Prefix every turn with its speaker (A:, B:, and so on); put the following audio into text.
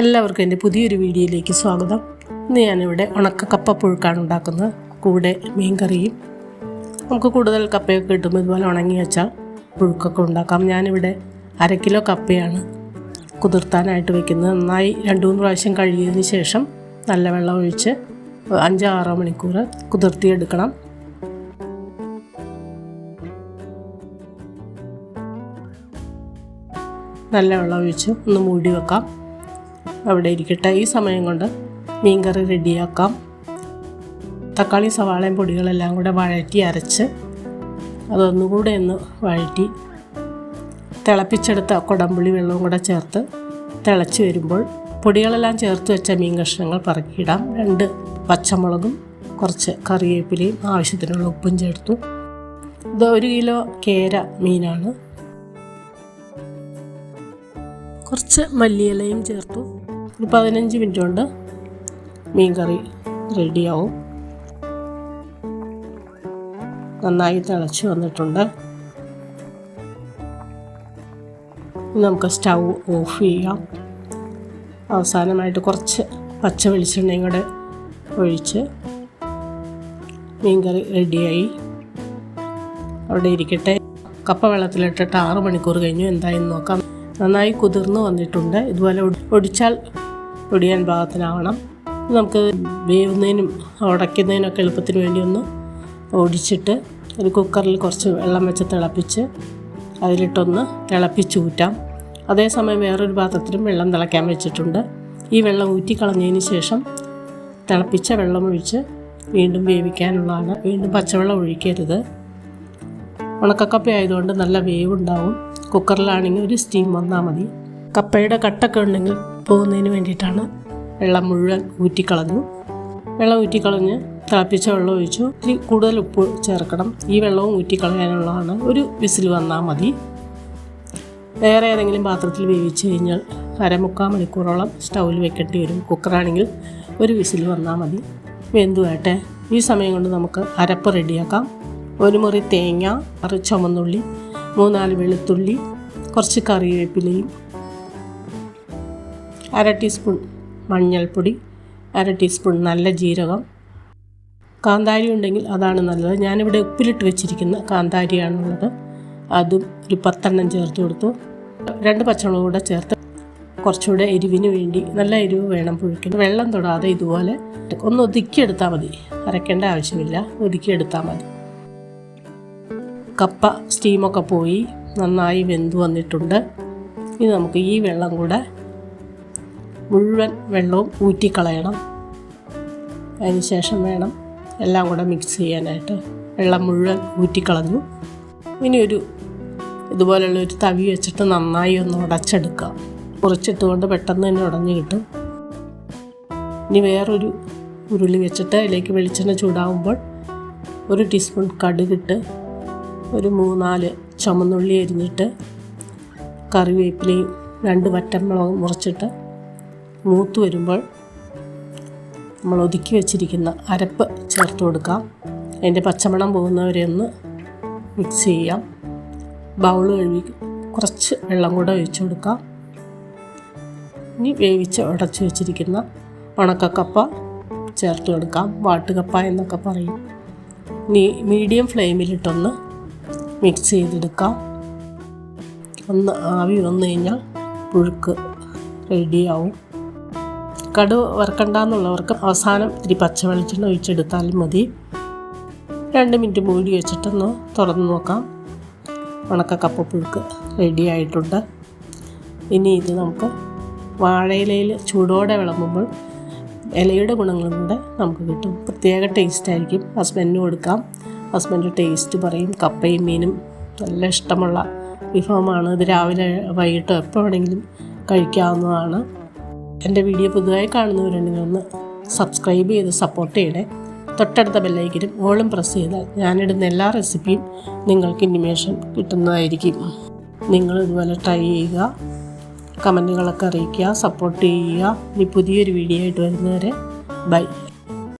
A: എല്ലാവർക്കും എന്റെ പുതിയൊരു വീഡിയോയിലേക്ക് സ്വാഗതം. ഇന്ന് ഞാനിവിടെ ഉണക്ക കപ്പ പുഴുക്കാണ് ഉണ്ടാക്കുന്നത്. കൂടെ മീൻ കറിയും നമുക്ക് കൂടുതൽ കപ്പയൊക്കെ കിട്ടുമ്പോൾ ഇതുപോലെ ഉണങ്ങി വെച്ചാൽ പുഴുക്കൊക്കെ ഉണ്ടാക്കാം. ഞാനിവിടെ അര കിലോ കപ്പയാണ് കുതിർത്താനായിട്ട് വെക്കുന്നത്. നന്നായി രണ്ട് മൂന്ന് പ്രാവശ്യം കഴുകിയതിന് ശേഷം നല്ല വെള്ളം ഒഴിച്ച് അഞ്ചോ ആറോ മണിക്കൂർ കുതിർത്തിയെടുക്കണം. നല്ല വെള്ളം ഒഴിച്ച് ഒന്ന് മൂടി വെക്കാം. അവിടെ ഇരിക്കട്ടെ. ഈ സമയം കൊണ്ട് മീൻകറി റെഡിയാക്കാം. തക്കാളി സവാളയും പൊടികളെല്ലാം കൂടെ വഴറ്റി അരച്ച് അതൊന്നുകൂടെ ഒന്ന് വഴറ്റി തിളപ്പിച്ചെടുത്ത കുടമ്പുളി വെള്ളവും കൂടെ ചേർത്ത് തിളച്ച് വരുമ്പോൾ പൊടികളെല്ലാം ചേർത്ത് വെച്ച മീൻ കഷ്ണങ്ങൾ പറക്കിയിടാം. രണ്ട് പച്ചമുളകും കുറച്ച് കറിവേപ്പിലയും ആവശ്യത്തിനുള്ള ഉപ്പും ചേർത്തു. ഇത് ഒരു കിലോ കേര മീനാണ്. കുറച്ച് മല്ലിയിലയും ചേർത്തു. ഒരു പതിനഞ്ച് മിനിറ്റ് കൊണ്ട് മീൻ കറി റെഡിയാവും. നന്നായി തിളച്ച് വന്നിട്ടുണ്ട്. നമുക്ക് സ്റ്റൗ ഓഫ് ചെയ്യാം. അവസാനമായിട്ട് കുറച്ച് പച്ച വെളിച്ചെണ്ണയും കൂടെ ഒഴിച്ച് മീൻ മീൻകറി റെഡിയായി. അവിടെ ഇരിക്കട്ടെ. കപ്പ വെള്ളത്തിലിട്ടിട്ട് ആറ് മണിക്കൂർ കഴിഞ്ഞു. എന്തായെന്ന് നോക്കാം. നന്നായി കുതിർന്ന് വന്നിട്ടുണ്ട്. ഇതുപോലെ ഒടി- ഒടിച്ചാൽ ഒടിയാൻ പാകത്തിനാവണം. നമുക്ക് വേവുന്നതിനും ഉടയ്ക്കുന്നതിനൊക്കെ എളുപ്പത്തിന് വേണ്ടി ഒന്ന് ഒടിച്ചിട്ട് ഒരു കുക്കറിൽ കുറച്ച് വെള്ളം വെച്ച് തിളപ്പിച്ച് അതിലിട്ടൊന്ന് തിളപ്പിച്ചൂറ്റാം അതേസമയം വേറൊരു പാത്രത്തിലും വെള്ളം തിളയ്ക്കാൻ വെച്ചിട്ടുണ്ട്. ഈ വെള്ളം ഊറ്റിക്കളഞ്ഞതിന് ശേഷം തിളപ്പിച്ച വെള്ളം ഒഴിച്ച് വീണ്ടും വേവിക്കാനുള്ളതാണ്. വീണ്ടും പച്ചവെള്ളം ഒഴിക്കരുത്. ഉണക്കക്കപ്പ ആയതുകൊണ്ട് നല്ല വേവുണ്ടാവും. കുക്കറിലാണെങ്കിൽ ഒരു സ്റ്റീം വന്നാൽ മതി. കപ്പയുടെ കട്ടൊക്കെ ഉണ്ടെങ്കിൽ പോകുന്നതിന് വേണ്ടിയിട്ടാണ് വെള്ളം മുഴുവൻ ഊറ്റിക്കളഞ്ഞു. വെള്ളം ഊറ്റിക്കളഞ്ഞ് തിളപ്പിച്ച വെള്ളം ഒഴിച്ചു. ഇത്തിരി കൂടുതൽ ഉപ്പ് ചേർക്കണം. ഈ വെള്ളവും ഊറ്റിക്കളയാനുള്ളതാണ്. ഒരു വിസിൽ വന്നാൽ മതി. വേറെ ഏതെങ്കിലും പാത്രത്തിൽ വേവിച്ച് കഴിഞ്ഞാൽ അരമുക്കാൽ മണിക്കൂറോളം സ്റ്റൗവിൽ വെക്കേണ്ടി വരും. കുക്കറാണെങ്കിൽ ഒരു വിസിൽ വന്നാൽ മതി. വെന്തുവേട്ടെ ഈ സമയം കൊണ്ട് നമുക്ക് അരപ്പ് റെഡിയാക്കാം. ഒരു മുറി തേങ്ങ അറി ചുമന്നുള്ളി മൂന്നാൽ വെളുത്തുള്ളി കുറച്ച് കറിവേപ്പിലയും അര ടീസ്പൂൺ മഞ്ഞൾപ്പൊടി അര ടീസ്പൂൺ നല്ല ജീരകം. കാന്താരി ഉണ്ടെങ്കിൽ അതാണ് നല്ലത്. ഞാനിവിടെ ഉപ്പിലിട്ട് വെച്ചിരിക്കുന്ന കാന്താരിയാണുള്ളത്. അതും ഒരു പത്തെണ്ണം ചേർത്ത് കൊടുത്തു. രണ്ട് പച്ചമുളക് കൂടെ ചേർത്ത് കുറച്ചുകൂടെ എരിവിന് വേണ്ടി നല്ല എരിവ് വേണം പുഴുക്കിന്. വെള്ളം തൊടാതെ ഇതുപോലെ ഒന്ന് ഒതുക്കിയെടുത്താൽ മതി. അരയ്ക്കേണ്ട ആവശ്യമില്ല. ഒതുക്കിയെടുത്താൽ മതി. കപ്പ സ്റ്റീമൊക്കെ പോയി നന്നായി വെന്ത് വന്നിട്ടുണ്ട്. ഇനി നമുക്ക് ഈ വെള്ളം കൂടെ മുഴുവൻ വെള്ളവും ഊറ്റിക്കളയണം. ശേഷം വേണം എല്ലാം കൂടെ മിക്സ് ചെയ്യാനായിട്ട്. വെള്ളം മുഴുവൻ ഊറ്റിക്കളഞ്ഞു. ഇനി ഒരു ഇതുപോലെയുള്ള ഒരു തവി വെച്ചിട്ട് നന്നായി ഒന്ന് ഉടച്ചെടുക്കുക. മുറിച്ചിട്ടുകൊണ്ട് പെട്ടെന്ന് തന്നെ ഉടഞ്ഞു കിട്ടും. ഇനി വേറൊരു ഉരുളി വെച്ചിട്ട് അതിലേക്ക് വെളിച്ചെണ്ണ ചൂടാവുമ്പോൾ ഒരു ടീസ്പൂൺ കടുകിട്ട് ഒരു മൂന്നാൽ ചുമന്നുള്ളി അരിഞ്ഞിട്ട് കറിവേപ്പിലയും രണ്ട് വറ്റൻമുളകും മുറിച്ചിട്ട് മൂത്ത് വരുമ്പോൾ നമ്മൾ ഒതുക്കി വെച്ചിരിക്കുന്ന അരപ്പ് ചേർത്ത് കൊടുക്കാം. അതിന്റെ പച്ചമണം പോകുന്നവരെ ഒന്ന് മിക്സ് ചെയ്യാം. ബൗൾ കഴുകി കുറച്ച് വെള്ളം കൂടെ ഒഴിച്ചു കൊടുക്കാം. ഇനി വേവിച്ച് ഉടച്ച് വെച്ചിരിക്കുന്ന ഉണക്കക്കപ്പ ചേർത്ത് കൊടുക്കാം. വാട്ടുകപ്പ എന്നൊക്കെ പറയും. ഇനി മീഡിയം ഫ്ലെയിമിലിട്ടൊന്ന് മിക്സ് ചെയ്തെടുക്കാം. ഒന്ന് ആവി വന്നു കഴിഞ്ഞാൽ പുഴുക്ക് റെഡിയാവും കടുവ് വറുക്കണ്ടെന്നുള്ളവർക്ക് അവസാനം ഇത്തിരി പച്ച വെളിച്ചെണ്ണ ഒഴിച്ചെടുത്താലും മതി. രണ്ട് മിനിറ്റ് മൂടി വെച്ചിട്ടൊന്ന് തുറന്ന് നോക്കാം. ഉണക്ക കപ്പപ്പുഴുക്ക് റെഡി ആയിട്ടുണ്ട്. ഇനി ഇത് നമുക്ക് വാഴയിലയിൽ ചൂടോടെ വിളമ്പുമ്പോൾ ഇലയുടെ ഗുണങ്ങളും കൂടെ നമുക്ക് കിട്ടും. പ്രത്യേക ടേസ്റ്റ് ആയിരിക്കും. ഹസ്ബൻഡിന് കൊടുക്കാം. ഹസ്ബൻഡ് ടേസ്റ്റ് പറയും. കപ്പയും മീനും നല്ല ഇഷ്ടമുള്ള വിഭവമാണ്. ഇത് രാവിലെ വൈകിട്ടോ എപ്പോൾ വേണമെങ്കിലും കഴിക്കാവുന്നതാണ്. എന്റെ വീഡിയോ പുതുതായി കാണുന്നവരുണ്ടെങ്കിൽ ഒന്ന് സബ്സ്ക്രൈബ് ചെയ്ത് സപ്പോർട്ട് ചെയ്യണേ. തൊട്ടടുത്ത ബെല്ലൈക്കനും ഓളും പ്രസ് ചെയ്താൽ ഞാനിടുന്ന എല്ലാ റെസിപ്പിയും നിങ്ങൾക്ക് ഇൻഡിമേഷൻ കിട്ടുന്നതായിരിക്കും. നിങ്ങൾ ഇതുപോലെ ട്രൈ ചെയ്യുക കമന്റുകളൊക്കെ അറിയിക്കുക സപ്പോർട്ട് ചെയ്യുക. ഇനി പുതിയൊരു വീഡിയോ ആയിട്ട് വരുന്നവരെ ബൈ